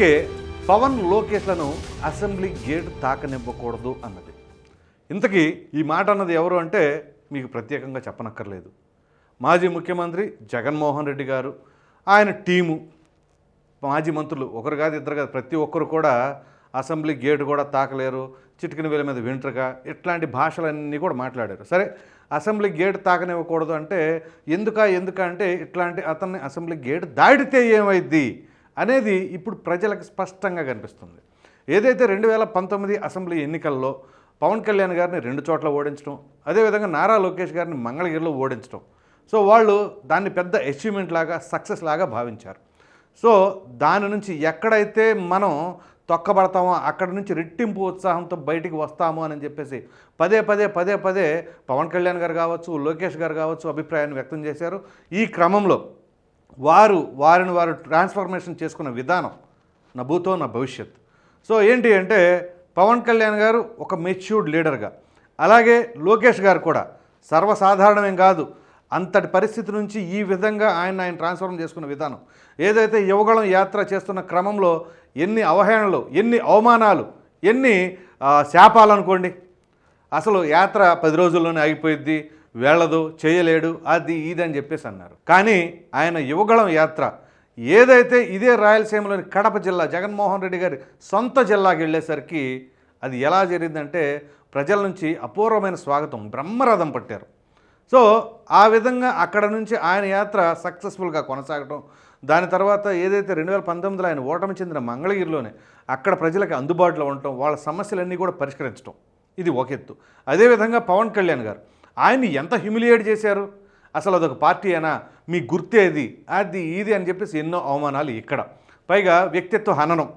అందుకే పవన్ లోకేష్లను assembly gate తాకనివ్వకూడదు అన్నది. ఇంతకీ ఈ మాట అన్నది ఎవరు అంటే మీకు ప్రత్యేకంగా చెప్పనక్కర్లేదు. మాజీ ముఖ్యమంత్రి జగన్మోహన్ రెడ్డి గారు ఆయన టీము మాజీ మంత్రులు ఒకరు కాదు ఇద్దరు కాదు ప్రతి ఒక్కరు కూడా అసెంబ్లీ గేటు కూడా తాకలేరు చిటికిన వేల మీద వింటరుగా ఇట్లాంటి భాషలన్నీ కూడా మాట్లాడారు. సరే అసెంబ్లీ గేట్ తాకనివ్వకూడదు అంటే ఎందుక ఎందుక అంటే ఇట్లాంటి అతన్ని అసెంబ్లీ గేట్ దాటితే ఏమైద్ది? అనేది ఇప్పుడు ప్రజలకు స్పష్టంగా కనిపిస్తుంది. ఏదైతే రెండు వేల పంతొమ్మిది అసెంబ్లీ ఎన్నికల్లో పవన్ కళ్యాణ్ గారిని రెండు చోట్ల ఓడించడం అదేవిధంగా నారా లోకేష్ గారిని మంగళగిరిలో ఓడించడం. సో వాళ్ళు దాన్ని పెద్ద అచీవ్మెంట్ లాగా సక్సెస్ లాగా భావించారు. సో దాని నుంచి ఎక్కడైతే మనం తొక్కబడతామో అక్కడి నుంచి రెట్టింపు ఉత్సాహంతో బయటికి వస్తాము అని చెప్పేసి పదే పదే పదే పదే పవన్ కళ్యాణ్ గారు కావచ్చు లోకేష్ గారు కావచ్చు అభిప్రాయాన్ని వ్యక్తం చేశారు. ఈ క్రమంలో వారు వారిని వారు ట్రాన్స్ఫర్మేషన్ చేసుకున్న విధానం నా భూతో నా భవిష్యత్. సో ఏంటి అంటే పవన్ కళ్యాణ్ గారు ఒక మెచ్యూర్డ్ లీడర్గా అలాగే లోకేష్ గారు కూడా సర్వసాధారణమేం కాదు అంతటి పరిస్థితి నుంచి ఈ విధంగా ఆయన ఆయన ట్రాన్స్ఫార్మ్ చేసుకున్న విధానం. ఏదైతే యువగళం యాత్ర చేస్తున్న క్రమంలో ఎన్ని అవహేళనలు ఎన్ని అవమానాలు ఎన్ని శాపాలు అనుకోండి. అసలు యాత్ర పది రోజుల్లోనే ఆగిపోయిద్ది వెళ్ళదు చేయలేడు అది ఇది అని చెప్పేసి అన్నారు. కానీ ఆయన యువగళం యాత్ర ఏదైతే ఇదే రాయలసీమలోని కడప జిల్లా జగన్మోహన్ రెడ్డి గారి సొంత జిల్లాకి వెళ్ళేసరికి అది ఎలా జరిగిందంటే ప్రజల నుంచి అపూర్వమైన స్వాగతం బ్రహ్మరథం పట్టారు. సో ఆ విధంగా అక్కడ నుంచి ఆయన యాత్ర సక్సెస్ఫుల్గా కొనసాగటం దాని తర్వాత ఏదైతే రెండు వేల పంతొమ్మిదిలో ఆయన ఓటమి చెందిన మంగళగిరిలోనే అక్కడ ప్రజలకు అందుబాటులో ఉండటం వాళ్ళ సమస్యలన్నీ కూడా పరిష్కరించడం ఇది ఒక ఎత్తు. అదేవిధంగా పవన్ కళ్యాణ్ గారు ఆయన్ని ఎంత హ్యూమిలియేట్ చేశారు? అసలు అదొక పార్టీ అయినా మీ గుర్తేది అది ఇది అని చెప్పేసి ఎన్నో అవమానాలు ఇక్కడ. పైగా వ్యక్తిత్వ హననం.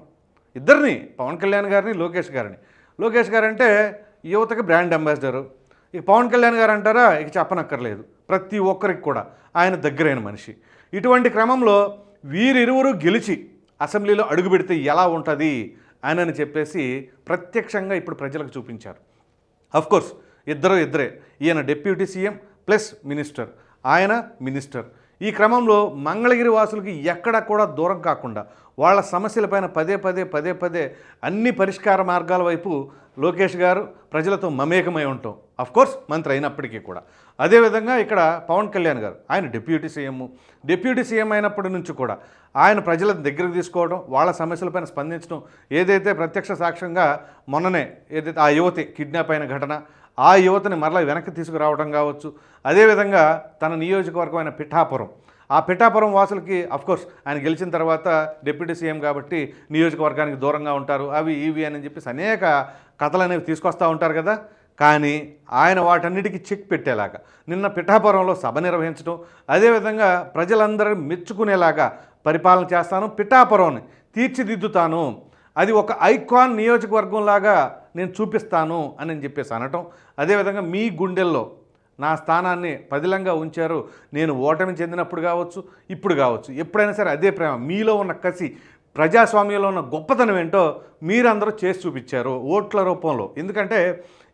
ఇద్దరిని పవన్ కళ్యాణ్ గారిని లోకేష్ గారిని. లోకేష్ గారు అంటే యువతకి బ్రాండ్ అంబాసిడరు. ఇక పవన్ కళ్యాణ్ గారు అంటారా? ఇక చెప్పనక్కర్లేదు. ప్రతి ఒక్కరికి కూడా. ఆయన దగ్గరైన మనిషి. ఇటువంటి క్రమంలో వీరిరువురు గెలిచి అసెంబ్లీలో అడుగు పెడితే ఎలా ఉంటుంది? అని అని చెప్పేసి ప్రత్యక్షంగా ఇప్పుడు ప్రజలకు చూపించారు. అఫ్ కోర్స్ ఇద్దరు ఇద్దరే. ఈయన డిప్యూటీ సీఎం ప్లస్ మినిస్టర్. ఆయన మినిస్టర్. ఈ క్రమంలో మంగళగిరి వాసులకి ఎక్కడ కూడా దూరం కాకుండా వాళ్ళ సమస్యలపైన పదే పదే పదే పదే అన్ని పరిష్కార మార్గాల వైపు లోకేష్ గారు ప్రజలతో మమేకమై ఉంటాం. అఫ్ కోర్స్ మంత్రి అయినప్పటికీ కూడా. అదేవిధంగా ఇక్కడ పవన్ కళ్యాణ్ గారు ఆయన డిప్యూటీ సీఎం. డిప్యూటీ సీఎం అయినప్పటి నుంచి కూడా ఆయన ప్రజల దగ్గరకు తీసుకోవడం వాళ్ళ సమస్యలపైన స్పందించడం ఏదైతే ప్రత్యక్ష సాక్ష్యంగా మొన్ననే ఏదైతే ఆ యువతి కిడ్నాప్ అయిన ఘటన ఆ యువతని మరలా వెనక్కి తీసుకురావడం కావచ్చు. అదేవిధంగా తన నియోజకవర్గమైన పిఠాపురం. ఆ పిఠాపురం వాసులకి అఫ్కోర్స్ ఆయన గెలిచిన తర్వాత డిప్యూటీ సీఎం కాబట్టి నియోజకవర్గానికి దూరంగా ఉంటారు. అవి ఇవి అని చెప్పేసి అనేక కథలు అనేవి తీసుకొస్తూ ఉంటారు కదా. కానీ ఆయన వాటన్నిటికీ చెక్ పెట్టేలాగా నిన్న పిఠాపురంలో సభ నిర్వహించడం అదేవిధంగా ప్రజలందరూ మెచ్చుకునేలాగా పరిపాలన చేస్తాను పిఠాపురంని తీర్చిదిద్దుతాను. అది ఒక ఐకాన్ నియోజకవర్గంలాగా నేను చూపిస్తాను అని చెప్పేసి అనటం. అదేవిధంగా మీ గుండెల్లో నా స్థానాన్ని పదిలంగా ఉంచారు. నేను ఓటమి చెందినప్పుడు కావచ్చు ఇప్పుడు కావచ్చు ఎప్పుడైనా సరే అదే ప్రేమ. మీలో ఉన్న కసి ప్రజాస్వామ్యంలో ఉన్న గొప్పతనం ఏంటో మీరందరూ చేసి చూపించారు ఓట్ల రూపంలో. ఎందుకంటే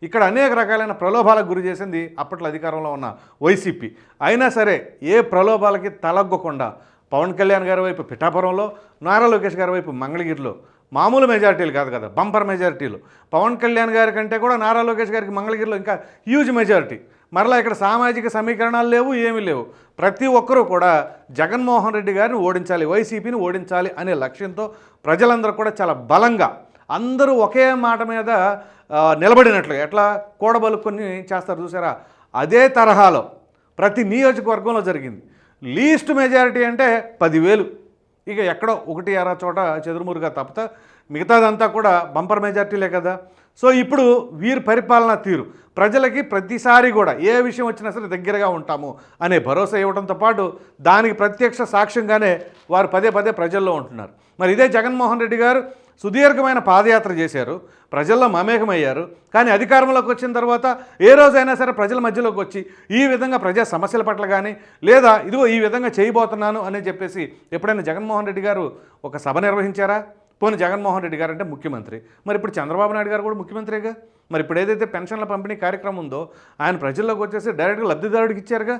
ఇక్కడ అనేక రకాలైన ప్రలోభాలకు గురి చేసింది అప్పట్లో అధికారంలో ఉన్న వైసీపీ. అయినా సరే ఏ ప్రలోభాలకి తలగ్గకుండా పవన్ కళ్యాణ్ గారి వైపు పిఠాపురంలో నారా లోకేష్ గారి వైపు మంగళగిరిలో మామూలు మెజారిటీలు కాదు కదా బంపర్ మెజారిటీలు. పవన్ కళ్యాణ్ గారి కంటే కూడా నారా లోకేష్ గారికి మంగళగిరిలో ఇంకా హ్యూజ్ మెజారిటీ మరలా ఇక్కడ సామాజిక సమీకరణాలు లేవు ఏమీ లేవు. ప్రతి ఒక్కరూ కూడా జగన్మోహన్ రెడ్డి గారిని ఓడించాలి వైసీపీని ఓడించాలి అనే లక్ష్యంతో ప్రజలందరూ కూడా చాలా బలంగా అందరూ ఒకే మాట మీద నిలబడినట్లు ఎట్లా కూడబలుకొని చేస్తారు చూసారా? అదే తరహాలో ప్రతి నియోజకవర్గంలో జరిగింది. లీస్ట్ మెజారిటీ అంటే పదివేలు. ఇక ఎక్కడో ఒకటి ఆరా చోట చెదురుమురుగా తప్పత మిగతాదంతా కూడా బంపర్ మెజార్టీలే కదా. సో ఇప్పుడు వీరి పరిపాలన తీరు. ప్రజలకి ప్రతిసారి కూడా ఏ విషయం వచ్చినా సరే దగ్గరగా ఉంటాము అనే భరోసా ఇవ్వడంతో పాటు దానికి ప్రత్యక్ష సాక్ష్యంగానే వారు పదే పదే ప్రజల్లో ఉంటున్నారు. మరి ఇదే జగన్మోహన్ రెడ్డి గారు సుదీర్ఘమైన పాదయాత్ర చేశారు. ప్రజల్లో మమేకమయ్యారు. కానీ అధికారంలోకి వచ్చిన తర్వాత ఏ రోజైనా సరే ప్రజల మధ్యలోకి వచ్చి ఈ విధంగా ప్రజా సమస్యల పట్ల కానీ లేదా ఇదిగో ఈ విధంగా చేయబోతున్నాను అని చెప్పేసి ఎప్పుడైనా జగన్మోహన్ రెడ్డి గారు ఒక సభ నిర్వహించారా? పోనీ జగన్మోహన్ రెడ్డి గారు అంటే ముఖ్యమంత్రి. మరి ఇప్పుడు చంద్రబాబు నాయుడు గారు కూడా ముఖ్యమంత్రిగా? మరి ఇప్పుడు ఏదైతే పెన్షన్ల పంపిణీ కార్యక్రమం ఉందో ఆయన ప్రజల్లోకి వచ్చేసి డైరెక్ట్గా లబ్ధిదారుడికి ఇచ్చారుగా?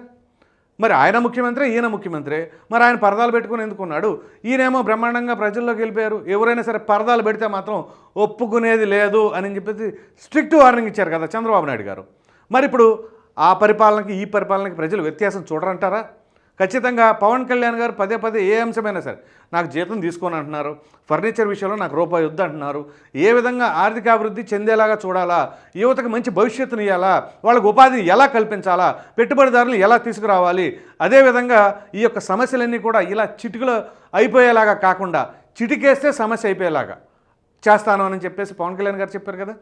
మరి ఆయన ముఖ్యమంత్రి ఈయన ముఖ్యమంత్రి. మరి ఆయన పరదాలు పెట్టుకుని ఎందుకున్నాడు ఈయనేమో బ్రహ్మాండంగా ప్రజల్లోకి వెళ్ళిపోయారు. ఎవరైనా సరే పరదాలు పెడితే మాత్రం ఒప్పుకునేది లేదు అని చెప్పేసి స్ట్రిక్ట్ వార్నింగ్ ఇచ్చారు కదా చంద్రబాబు నాయుడు గారు. మరి ఇప్పుడు ఆ పరిపాలనకి ఈ పరిపాలనకి ప్రజలు వ్యత్యాసం చూడరంటారా? ఖచ్చితంగా పవన్ కళ్యాణ్ గారు పదే పదే ఏ అంశమైనా సరే నాకు జీతం తీసుకొని అంటున్నారు ఫర్నిచర్ విషయంలో నాకు రూపాయి వద్దు అంటున్నారు ఏ విధంగా ఆర్థికాభివృద్ధి చెందేలాగా చూడాలా యువతకు మంచి భవిష్యత్తుని ఇవ్వాలా వాళ్ళకు ఉపాధిని ఎలా కల్పించాలా పెట్టుబడిదారులు ఎలా తీసుకురావాలి అదేవిధంగా ఈ యొక్క సమస్యలన్నీ కూడా ఇలా చిటికలో అయిపోయేలాగా కాకుండా చిటికేస్తే సమస్య అయిపోయేలాగా చేస్తాను అని చెప్పేసి పవన్ కళ్యాణ్ గారు చెప్పారు కదా.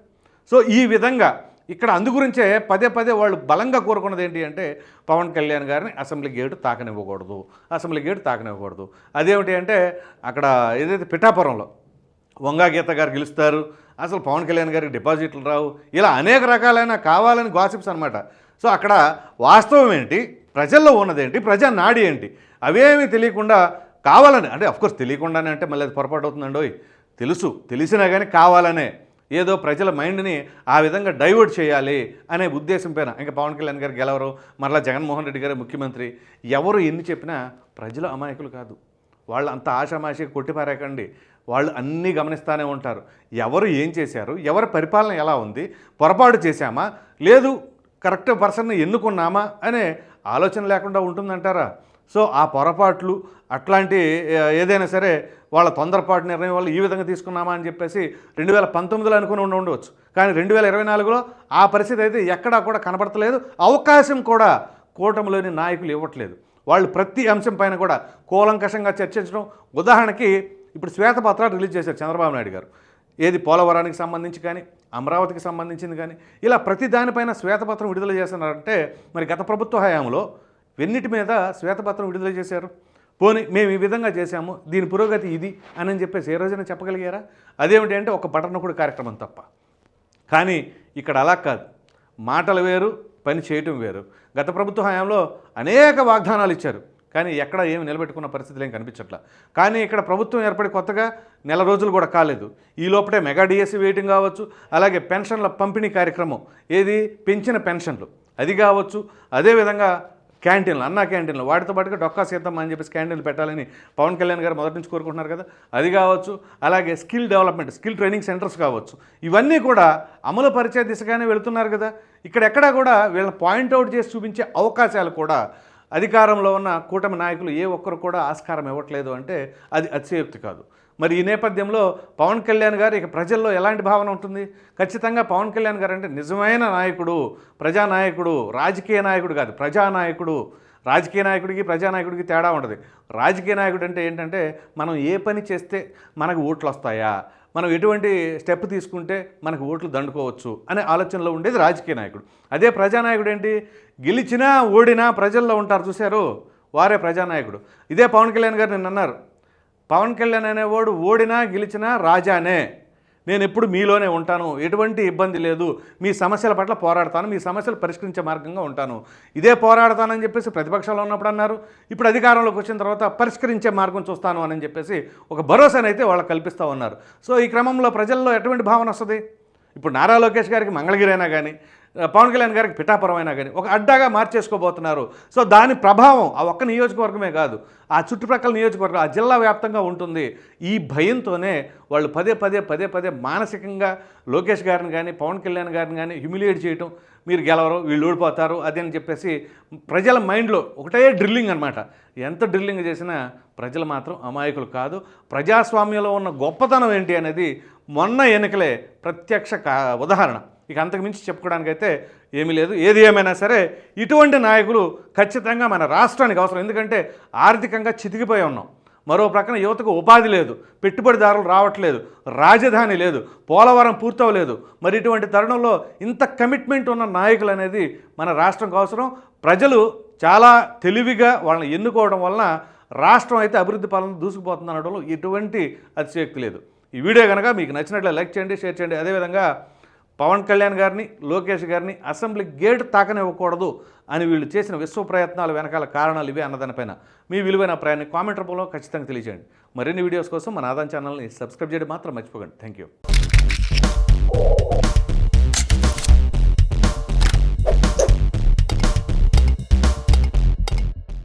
సో ఈ విధంగా ఇక్కడ అందు గురించే పదే పదే వాళ్ళు బలంగా కోరుకున్నది ఏంటి అంటే పవన్ కళ్యాణ్ గారిని అసెంబ్లీ గేటు తాకనివ్వకూడదు అసెంబ్లీ గేటు తాకనివ్వకూడదు. అదేమిటి అంటే అక్కడ ఏదైతే పిఠాపురంలో వంగా గీత గారు గెలుస్తారు అసలు పవన్ కళ్యాణ్ గారికి డిపాజిట్లు రావు ఇలా అనేక రకాలైన కావాలని గాసిప్స్ అనమాట సో అక్కడ వాస్తవం ఏంటి? ప్రజల్లో ఉన్నదేంటి ప్రజా నాడి ఏంటి? అవేమీ తెలియకుండా కావాలని అంటే అఫ్కోర్స్ తెలియకుండానే అంటే మళ్ళీ అది పొరపాటు అవుతుందండి తెలుసు తెలిసినా కానీ కావాలనే. ఏదో ప్రజల మైండ్ని ఆ విధంగా డైవర్ట్ చేయాలి అనే ఉద్దేశం పైన ఇంకా పవన్ కళ్యాణ్ గారు గెలవరు మరలా జగన్మోహన్ రెడ్డి గారు ముఖ్యమంత్రి. ఎవరు ఎన్ని చెప్పినా ప్రజలు అమాయకులు కాదు. వాళ్ళు అంత ఆషామాషి కొట్టిపారేకండి వాళ్ళు అన్నీ గమనిస్తూనే ఉంటారు. ఎవరు ఏం చేశారు ఎవరి పరిపాలన ఎలా ఉంది పొరపాటు చేశామా లేదు కరెక్ట్ పర్సన్ ఎన్నుకున్నామా అనే ఆలోచన లేకుండా ఉంటుందంటారా? సో ఆ పొరపాట్లు అట్లాంటి ఏదైనా సరే వాళ్ళ తొందరపాటు నిర్ణయం వల్ల ఈ విధంగా తీసుకున్నామా అని చెప్పేసి రెండు వేల పంతొమ్మిదిలో అనుకుని ఉండి ఉండవచ్చు కానీ రెండు వేల ఇరవై నాలుగులో ఆ పరిస్థితి అయితే ఎక్కడా కూడా కనబడతలేదు. అవకాశం కూడా కూటమిలోని నాయకులు ఇవ్వట్లేదు. వాళ్ళు ప్రతి అంశం పైన కూడా కూలంకషంగా చర్చించడం. ఉదాహరణకి ఇప్పుడు శ్వేతపత్రాలు రిలీజ్ చేశారు చంద్రబాబు నాయుడు గారు. ఏది పోలవరానికి సంబంధించి కానీ అమరావతికి సంబంధించింది కానీ ఇలా ప్రతి దానిపైన శ్వేతపత్రం విడుదల చేస్తున్నారంటే మరి గత ప్రభుత్వ హయాంలో వెన్నిటి మీద శ్వేతపత్రం విడుదల చేశారు. పోనీ మేము ఈ విధంగా చేశాము దీని పురోగతి ఇది అని చెప్పేసి ఏ రోజైనా చెప్పగలిగారా? అదేమిటి అంటే ఒక బటనొకడు కార్యక్రమం తప్ప. కానీ ఇక్కడ అలా కాదు. మాటలు వేరు పని చేయటం వేరు. గత ప్రభుత్వ హయాంలో అనేక వాగ్దానాలు ఇచ్చారు. కానీ ఎక్కడ ఏమి నిలబెట్టుకున్న పరిస్థితులు ఏం కనిపించట్లా. కానీ ఇక్కడ ప్రభుత్వం ఏర్పడి కొత్తగా నెల రోజులు కూడా కాలేదు. ఈ లోపటే మెగా డిఎస్సి వెయిటింగ్ కావచ్చు అలాగే పెన్షన్ల పంపిణీ కార్యక్రమం. ఏది? పెంచిన పెన్షన్లు. అది కావచ్చు. అదేవిధంగా క్యాంటీన్లు అన్నా క్యాంటీన్లు. వాటితో పాటుగా డొక్కా సీతమ్మ అని చెప్పేసి క్యాంటీన్లు పెట్టాలని పవన్ కళ్యాణ్ గారు మొదటి నుంచి కోరుకుంటున్నారు కదా. అది కావచ్చు అలాగే skill development skill training centres కావచ్చు. ఇవన్నీ కూడా అమలు పరిచే దిశగానే వెళుతున్నారు కదా. ఇక్కడెక్కడా కూడా వీళ్ళని పాయింట్అవుట్ చేసి చూపించే అవకాశాలు కూడా అధికారంలో ఉన్న కూటమి నాయకులు ఏ ఒక్కరు కూడా ఆస్కారం ఇవ్వట్లేదు అంటే అది అతిశయోక్తి కాదు. మరి ఈ నేపథ్యంలో పవన్ కళ్యాణ్ గారు ఇక ప్రజల్లో ఎలాంటి భావన ఉంటుంది? ఖచ్చితంగా పవన్ కళ్యాణ్ గారు అంటే నిజమైన నాయకుడు ప్రజానాయకుడు రాజకీయ నాయకుడు కాదు ప్రజానాయకుడు. రాజకీయ నాయకుడికి ప్రజానాయకుడికి తేడా ఉంటుంది రాజకీయ నాయకుడు అంటే ఏంటంటే మనం ఏ పని చేస్తే మనకు ఓట్లు వస్తాయా? మనం ఎటువంటి స్టెప్ తీసుకుంటే మనకు ఓట్లు దండుకోవచ్చు అనే ఆలోచనలో ఉండేది రాజకీయ నాయకుడు. అదే ప్రజానాయకుడు ఏంటి? గెలిచినా ఓడినా ప్రజల్లో ఉంటారు చూశారు. వారే ప్రజానాయకుడు. ఇదే పవన్ కళ్యాణ్ గారు నిన్న అన్నారు. పవన్ కళ్యాణ్ అనేవాడు ఓడినా గెలిచినా రాజానే. నేను ఎప్పుడు మీలోనే ఉంటాను. ఎటువంటి ఇబ్బంది లేదు. మీ సమస్యల పట్ల పోరాడతాను. మీ సమస్యలు పరిష్కరించే మార్గంగా ఉంటాను. ఇదే పోరాడతానని చెప్పేసి ప్రతిపక్షంలో ఉన్నప్పుడు అన్నారు. ఇప్పుడు అధికారంలోకి వచ్చిన తర్వాత పరిష్కరించే మార్గం చూస్తాను అని చెప్పేసి ఒక భరోసానైతే వాళ్ళకి కల్పిస్తూ ఉన్నారు. సో ఈ క్రమంలో ప్రజల్లో ఎటువంటి భావన వస్తుంది? ఇప్పుడు నారా లోకేష్ గారికి మంగళగిరి అయినా కానీ పవన్ కళ్యాణ్ గారికి పిఠాపురం కానీ ఒక అడ్డాగా మార్చేసుకోబోతున్నారు. సో దాని ప్రభావం ఆ ఒక్క నియోజకవర్గమే కాదు ఆ చుట్టుప్రక్కల నియోజకవర్గం ఆ జిల్లా వ్యాప్తంగా ఉంటుంది. ఈ భయంతోనే వాళ్ళు పదే పదే పదే పదే మానసికంగా లోకేష్ గారిని కానీ పవన్ కళ్యాణ్ గారిని కానీ హ్యూమిలియేట్ చేయటం మీరు గెలవరు వీళ్ళు ఓడిపోతారు అది అని చెప్పేసి ప్రజల మైండ్లో ఒకటే డ్రిల్లింగ్ అనమాట ఎంత డ్రిల్లింగ్ చేసినా ప్రజలు మాత్రం అమాయకులు కాదు. ప్రజాస్వామ్యంలో ఉన్న గొప్పతనం ఏంటి అనేది మొన్న ఎన్నికలే ప్రత్యక్ష కా- ఉదాహరణ. ఇక అంతకుమించి చెప్పుకోవడానికైతే ఏమీ లేదు. ఏది ఏమైనా సరే ఇటువంటి నాయకులు ఖచ్చితంగా మన రాష్ట్రానికి అవసరం. ఎందుకంటే ఆర్థికంగా చితికిపోయి ఉన్నాం. మరో ప్రక్కన యువతకు ఉపాధి లేదు పెట్టుబడిదారులు రావట్లేదు రాజధాని లేదు పోలవరం పూర్తవలేదు. మరి ఇటువంటి తరుణంలో ఇంత కమిట్మెంట్ ఉన్న నాయకులు అనేది మన రాష్ట్రంకు అవసరం. ప్రజలు చాలా తెలివిగా వాళ్ళని ఎన్నుకోవడం వలన రాష్ట్రం అయితే అభివృద్ధి పాలన దూసుకుపోతుంది అనడంలో ఎటువంటి అతిశయోక్తి లేదు. ఈ వీడియో కనుక మీకు నచ్చినట్లే లైక్ చేయండి షేర్ చేయండి. అదేవిధంగా పవన్ కళ్యాణ్ గారిని లోకేష్ గారిని అసెంబ్లీ గేట్ తాకనివ్వకూడదు అని వీళ్ళు చేసిన విశ్వ ప్రయత్నాలు వెనకాల కారణాలు ఇవే అన్నదానిపైన మీ విలువైన ప్రయాణి కామెంట్ రూపంలో ఖచ్చితంగా తెలియజేయండి. మరిన్ని వీడియోస్ కోసం మన ఆదాన్ ఛానల్ని సబ్స్క్రైబ్ చేయడం మాత్రం మర్చిపోకండి. Thank you